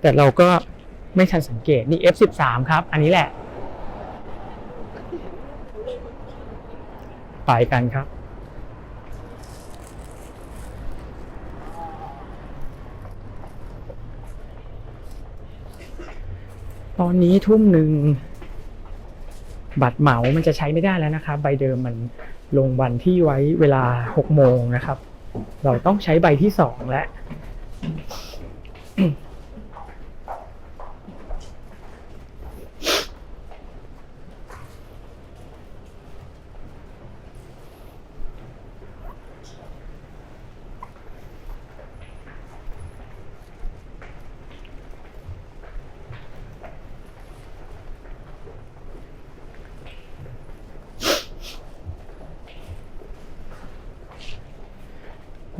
แต่เราก็ไม่ทันสังเกตนี่ F13 ครับ อันนี้แหละ ไปกันครับ ตอนนี้ทุ่มหนึ่งบัตรเหมามันจะใช้ไม่ได้แล้วนะครับ ใบเดิมมันลงวันที่ไว้เวลา6โมงนะครับ เราต้องใช้ใบที่2แล้ว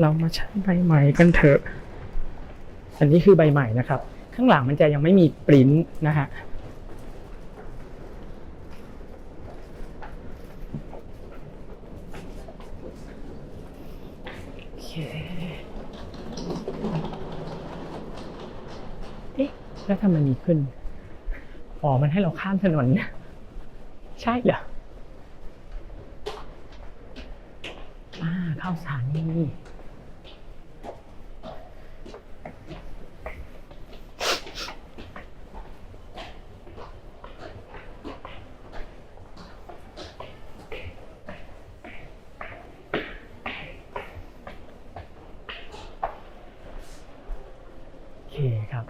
เรามาใช้ใบใหม่กันเถอะ อันนี้คือใบใหม่นะครับ ข้างหลังมันจะยังไม่มีปริ้นนะฮะโอเคเอ๊ะ แล้วทำไมมีขึ้น อ๋อ มันให้เราข้ามถนน ใช่เหรออ่าเข้าสถานี โอเคครับ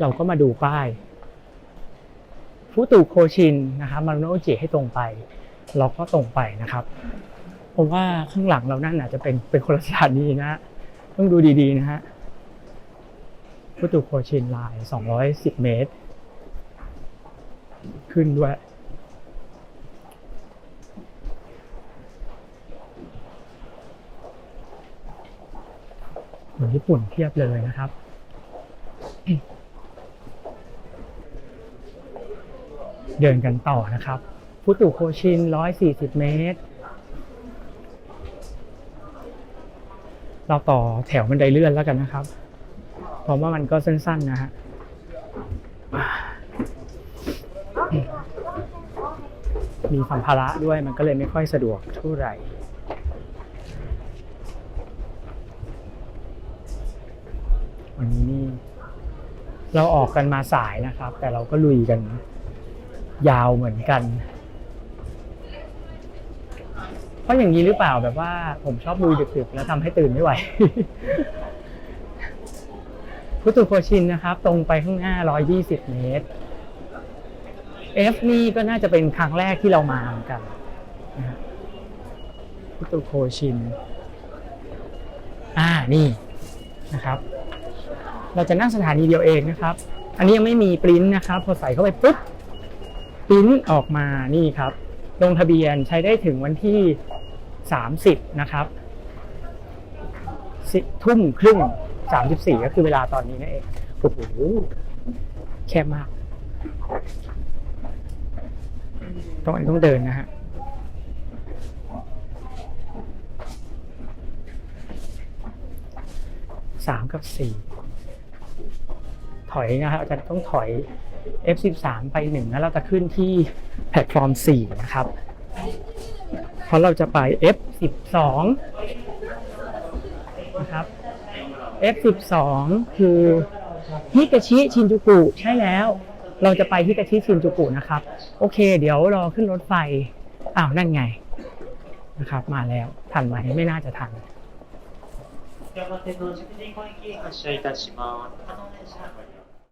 เราก็มาดูป้ายฟูตุโคชินนะครับมารุโนจิให้ตรงไป เราก็ตรงไปนะครับผมว่าข้างหลังเรานั่นอาจจะเป็นเป็นคนละสถานีนะฮะต้องดูดีๆนะฮะฟูตุโคชินไลน์210 เมตร ขึ้นด้วยคนญี่ปุ่นเทียบเลยนะครับ เดินกันต่อนะครับฟุตุโคชิน 140 เมตร เราต่อแถวบันไดเลื่อนแล้วกันนะครับ เพราะว่ามันก็สั้นๆนะฮะมีสัมภาระด้วยมันก็เลยไม่ค่อยสะดวกเท่าไหร่วันนี้นี่เราออกกันมาสายนะครับ แต่เราก็ลุยกัน ยาวเหมือนกัน เพราะอย่างนี้หรือเปล่าแบบว่า ผมชอบลุยดึกๆ แล้วทำให้ตื่นไม่ไหวพุตุโคชินนะครับ ตรงไปข้างหน้า 120 เมตร F นี่ก็น่าจะเป็นครั้งแรกที่เรามาเหมือนกันนะฮะพุตุโคชิน อ่านี่นะครับ เราจะนั่งสถานีเดียวเองนะครับ อันนี้ยังไม่มีปริ้นท์นะครับ พอใส่เข้าไปปุ๊บ ปริ้นท์ออกมานี่ครับ ลงทะเบียนใช้ได้ถึงวันที่ 30 นะครับสิทุ่มครึ่ง 34 ก็คือเวลาตอนนี้นั่นเองโอ้โหแคบมาก ต้องอันนต้องเดินนะฮะสามกับสี่ถอยนะครับอาจารย์ต้องถอย F13 ไปหนึ่งแล้วเราจะขึ้นที่แพลตฟอร์ม 4 นะครับ เพราะเราจะไป F12 นะครับ F12 คือฮิกาชิชินจูกุใช่แล้ว เราจะไปฮิกาชิชินจูกุนะครับ โอเค เดี๋ยวรอขึ้นรถไฟ อ้าว นั่นไง นะครับ มาแล้ว ทันไหมไม่น่าจะทัน 山手の熟人公園発車いたします。可能電車